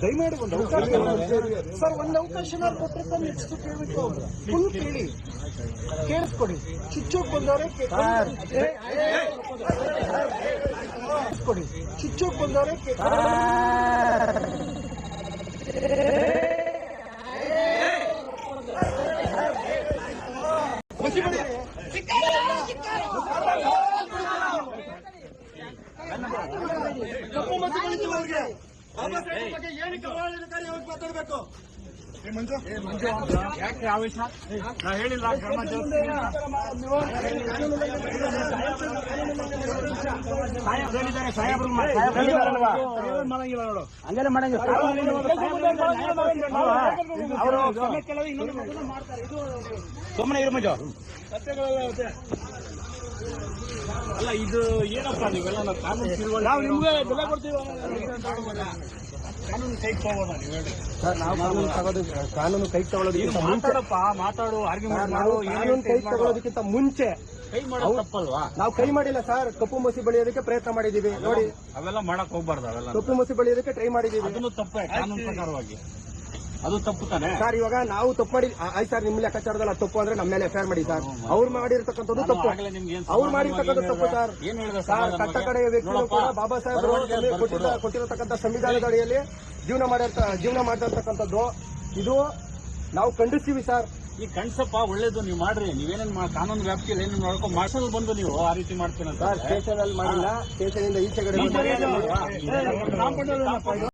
ದಯಮಾಡಿ ಒಂದು ಅವಕಾಶ ಸರ್ ಒಂದು ಅವಕಾಶ ಕೊಟ್ಟರೆ ಸರ್ ನೆಕ್ಸ್ಟ್ ಕೇಳಬೇಕು ಫುಲ್ ಕೇಳಿ ಕೇಳಿಸ್ಕೊಡಿ ಚುಚ್ಚೋಕ್ ಬಂದವರೆ ಕೊಡಿ ಚುಚ್ಚೋಕ್ ಬಂದವರೆ ಕಪ್ಪು ಮತ್ತೆ ಅವರಿಗೆ ಬಾಬಾ ಸಾಹೇಬ್ ಬಗ್ಗೆ ಏನಕ್ಕೆ ಅವಹೇಳನಕಾರಿಯಾಗಿ ಮಾತಾಡಬೇಕು ಯಾಕೆ ಆವೇಶ ನಾ ಹೇಳಿಲ್ಲ ಕ್ರಮ ಸಾಹೇಬ್ರು ಮಾಡಂಗಿಲ್ಲ ನೋಡು ಹಂಗೆಲ್ಲ ಮಾಡಂಗಿಲ್ಲ ಅವರು ಸುಮ್ಮನೆ ಇರು ಮಂಜು ಅಲ್ಲ ಇದು ಏನಪ್ಪ ನೀವೆಲ್ಲ ನಾವು ಕಾನೂನು ತಿಳ್ಕೊಂಡು ನಾವು ನಿಮ್ಗೆ ಬೆಲೆ ಕೊಡ್ತೀವಿ. ಕಾನೂನು ಕೈ ತಗೋಣ ನೀವು ಹೇಳಿ. ಸರ್ ನಾವು ಕಾನೂನು ತಗೋದು ಕಾನೂನು ಕೈ ತಗೊಳ್ಳೋದಕ್ಕಿಂತ ಮುಂಚೆ ಮಾತಾಡಪ್ಪ ಮಾತಾಡು ಆರ್ಗ್ಯುಮೆಂಟ್ ನಾವು ಕಾನೂನು ಕೈ ತಗೊಳ್ಳೋದಕ್ಕಿಂತ ಮುಂಚೆ ಕೈ ಮಾಡೋದು ತಪ್ಪಲ್ವಾ? ನಾವು ಕೈ ಮಾಡಿಲ್ಲ ಸರ್ ಕಪ್ಪು ಮಸಿ ಬೆಳೆಯೋದಕ್ಕೆ ಪ್ರಯತ್ನ ಮಾಡಿದೀವಿ ನೋಡಿ. ಅವೆಲ್ಲ ಮಾಡಕ್ ಹೋಗ್ಬಾರ್ದು ಅವೆಲ್ಲ. ಕಪ್ಪು ಮಸಿ ಬೆಳೆಯೋದಕ್ಕೆ ಟ್ರೈ ಮಾಡಿದೀವಿ ಅದನ್ನು ತಪ್ಪೇ ಕಾನೂನು ಪ್ರಕಾರವಾಗಿ. ಅದು ತಪ್ಪು ತಾನೆ? ಸರ್ ಇವಾಗ ನಾವು ತಪ್ಪು ಮಾಡಿ ಆಯ್ತು ಸರ್ ನಿಮ್ಮ ಲೆಕ್ಕಾಚಾರದಲ್ಲಿ ಅದು ತಪ್ಪು ಅಂದ್ರೆ ನಮ್ಮ ಮೇಲೆ ಎಫ್ಐಆರ್ ಮಾಡಿ ಸರ್. ಅವ್ರು ಮಾಡಿರ್ತಕ್ಕಂಥದ್ದು ತಪ್ಪು. ಅವ್ರು ಮಾಡಿರ್ತಕ್ಕಂಥ ತಪ್ಪು ಸರ್. ಏನ್ ಹೇಳಿದ ಸರ್ ಕಟ್ಟ ಕಡೆಯ ವ್ಯಕ್ತಿಗಳು ಕೂಡ ಬಾಬಾ ಸಾಹೇಬ್ ಕೊಟ್ಟಿರತಕ್ಕಂಥ ಸಂವಿಧಾನದ ಅಡಿಯಲ್ಲಿ ಜೀವನ ಮಾಡಿರ್ತ ಜೀವನ ಮಾಡಿರ್ತಕ್ಕಂಥದ್ದು ಇದು ನಾವು ಖಂಡಿಸ್ತೀವಿ ಸರ್. ಈ ಕಣ್ಸಪ್ಪ ಒಳ್ಳೇದು ನೀವು ಮಾಡ್ರಿ. ನೀವೇನೇನ್ ಮಾಡಿ ಕಾನೂನು ವ್ಯಾಪ್ತಿಯಲ್ಲಿ ಏನೇನು ಮಾಡ್ಕೊಂಡು ಮಾರ್ಷಲ್ ಬಂದು ನೀವು ಆ ರೀತಿ ಮಾಡ್ತೀರಾ ಸರ್ ಸ್ಟೇಷನ್ ಅಲ್ಲಿ ಮಾಡಿಲ್ಲ. ಸ್ಟೇಷನ್ ಇಂದ ಈಚೆ ಕಡೆ